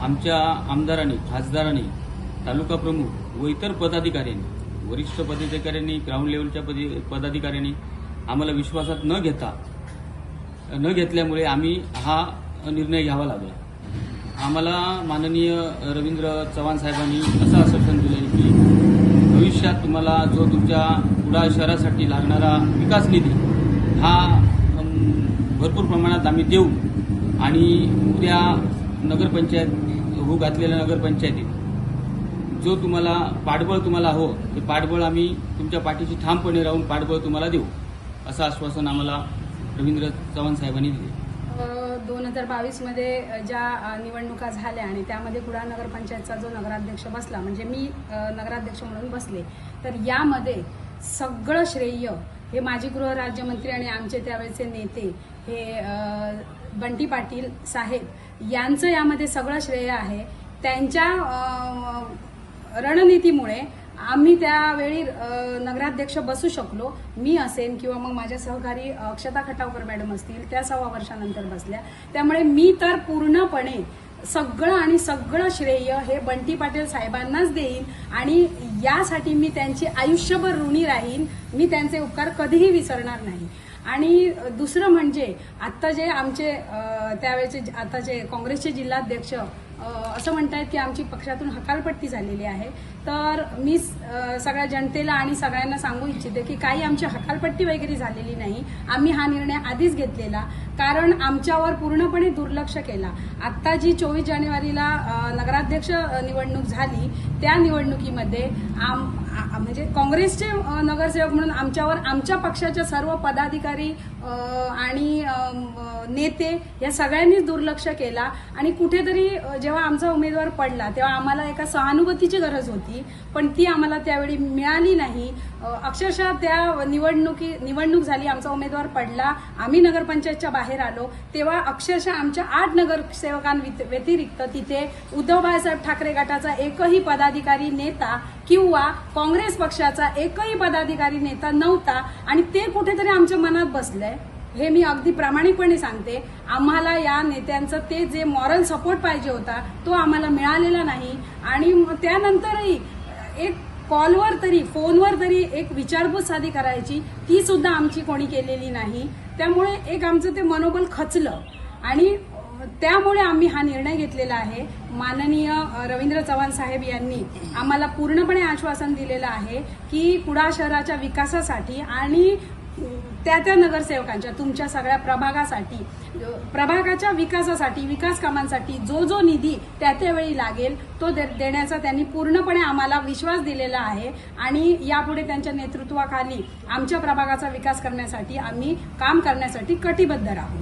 आमच्या आमदारांनी खासदारांनी तालुका प्रमुख व इतर पदाधिकाऱ्यांनी वरिष्ठ पदाधिकाऱ्यांनी ग्राउंड लेवलच्या पदाधिकाऱ्यांनी आम्हाला विश्वासात न घेता न घेतल्यामुळे आम्ही हा निर्णय घ्यावा लागला. आम्हाला माननीय रवींद्र चव्हाण साहेबांनी असं आश्वासन दिलं की भविष्यात तुम्हाला जो तुमच्या कुडाळ शहरासाठी लागणारा विकास निधी हा भरपूर प्रमाणात आम्ही देऊ आणि उद्या नगरपंचायत हो घातलेल्या नगरपंचायतीत जो तुम्हाला पाठबळ तुम्हाला हो ते पाठबळ आम्ही तुमच्या पाठीशी ठामपणे राहून पाठबळ तुम्हाला देऊ असं आश्वासन आम्हाला रवींद्र चव्हाण साहेबांनी दिले. दोन हजार बावीसमध्ये ज्या निवडणुका झाल्या आणि त्यामध्ये कुडाळ नगरपंचायतचा जो नगराध्यक्ष बसला म्हणजे मी नगराध्यक्ष म्हणून बसले तर यामध्ये सगळं श्रेय हे माजी गृहराज्यमंत्री आणि आमचे त्यावेळेचे नेते हे बंटी पाटील साहेब यांचं यामध्ये सगळं श्रेय आहे. त्यांच्या रणनीतीमुळे आम्ही त्यावेळी नगराध्यक्ष बसू शकलो. मी असेन किंवा मग माझ्या सहकारी अक्षता खटावकर मॅडम असतील त्या सव्वा वर्षानंतर बसल्या. त्यामुळे मी तर पूर्णपणे सगळं आणि सगळं श्रेय हे बंटी पाटील साहेबांनाच देईन आणि यासाठी मी त्यांची आयुष्यभर ऋणी राहीन. मी त्यांचे उपकार कधीही विसरणार नाही. आणि दुसरं म्हणजे आत्ता जे आमचे त्यावेळेचे आता जे काँग्रेसचे जिल्हाध्यक्ष असं म्हणतायत की आमची पक्षातून हकालपट्टी झालेली आहे. तर मी सगळ्या जनतेला आणि सगळ्यांना सांगू इच्छिते की काही आमची हकालपट्टी वगैरे झालेली नाही. आम्ही हा निर्णय आधीच घेतलेला. कारण आमच्यावर पूर्णपणे दुर्लक्ष केला. आत्ता जी चोवीस जानेवारीला नगराध्यक्ष निवडणूक झाली त्या निवडणुकीमध्ये आम म्हणजे काँग्रेसचे नगरसेवक म्हणून आमच्यावर आमच्या पक्षाच्या सर्व पदाधिकारी आणि नेते या सगळ्यांनीच दुर्लक्ष केला आणि कुठेतरी जेव्हा आमचा उमेदवार पडला तेव्हा आम्हाला एका सहानुभूतीची गरज होती पण ती आम्हाला त्यावेळी मिळाली नाही. अक्षरशः त्या निवडणुकी निवडणूक झाली आमचा उमेदवार पडला आम्ही नगरपंचायतच्या बाहेर आलो तेव्हा अक्षरशः आमच्या आठ नगरसेवकांव्यतिरिक्त तिथे उद्धव बाळासाहेब ठाकरे गटाचा एकही पदाधिकारी नेता किंवा काँग्रेस पक्षाचा एकही पदाधिकारी नेता नव्हता आणि ते कुठेतरी आमच्या मनात बसलंय हे मी अगदी प्रामाणिकपणे सांगते. आम्हाला या नेत्यांचं ते जे मॉरल सपोर्ट पाहिजे होता तो आम्हाला मिळालेला नाही. आणि त्यानंतरही एक कॉलवर तरी फोनवर तरी एक विचारपूस साधी करायची ती सुद्धा आमची कोणी केलेली नाही. त्यामुळे एक आमचं ते मनोबल खचलं. आणि त्यामुळे आम्ही हा निर्णय घेतलेला आहे. माननीय रवींद्र चव्हाण साहेब यांनी आम्हाला पूर्णपणे आश्वासन दिलेलं आहे की कुडा शहराच्या विकासासाठी आणि त्या त्या नगरसेवकांच्या तुमच्या सगळ्या प्रभागासाठी प्रभागाच्या विकासासाठी विकास कामांसाठी जो जो निधी त्या त्यावेळी लागेल तो दे- देण्याचा त्यांनी पूर्णपणे आम्हाला विश्वास दिलेला आहे. आणि यापुढे त्यांच्या नेतृत्वाखाली आमच्या प्रभागाचा विकास करण्यासाठी आम्ही काम करण्यासाठी कटिबद्ध राहू.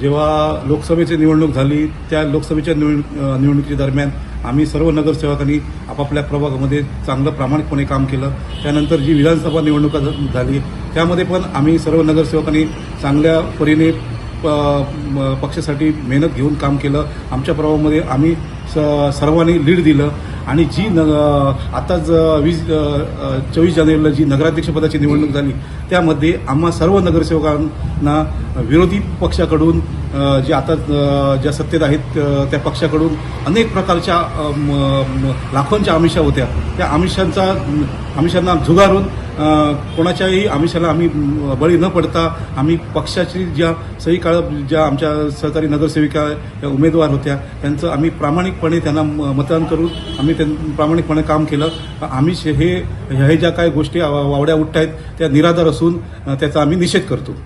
जेव्हा लोकसभेची निवडणूक झाली त्या लोकसभेच्या निवड- निवडणुकीच्या दरम्यान आम्ही सर्व नगरसेवकांनी आपापल्या प्रभागामध्ये चांगलं प्रामाणिकपणे काम केलं. त्यानंतर जी विधानसभा निवडणुका झाली त्यामध्ये पण आम्ही सर्व नगरसेवकांनी चांगल्या परीने पक्षासाठी मेहनत घेऊन काम केलं. आमच्या प्रभावामध्ये आम्ही स- सर्वांनी लीड दिलं. आणि जी न आताच वीस चोवीस जानेवारीला जी नगराध्यक्षपदाची निवडणूक झाली त्यामध्ये आम्हा सर्व नगरसेवकांना विरोधी पक्षाकडून जे आता ज्या सत्तेत आहेत त्या पक्षाकडून अनेक प्रकारच्या लाखोंच्या आमिषा होत्या. त्या आमिषांचा आमिषांना झुगारून कोणाच्याही आमिषाला आम्ही बळी न पडता आम्ही पक्षाची ज्या सही काळ ज्या आमच्या सहकारी नगरसेविका या उमेदवार होत्या त्यांचं आम्ही प्रामाणिकपणे त्यांना म- मतदान करून आम्ही त्यां प्रामाणिकपणे काम केलं. आम्ही हे हे ज्या काही गोष्टी वावड्या उठत आहेत त्या निराधार असून त्याचा आम्ही निषेध करतो.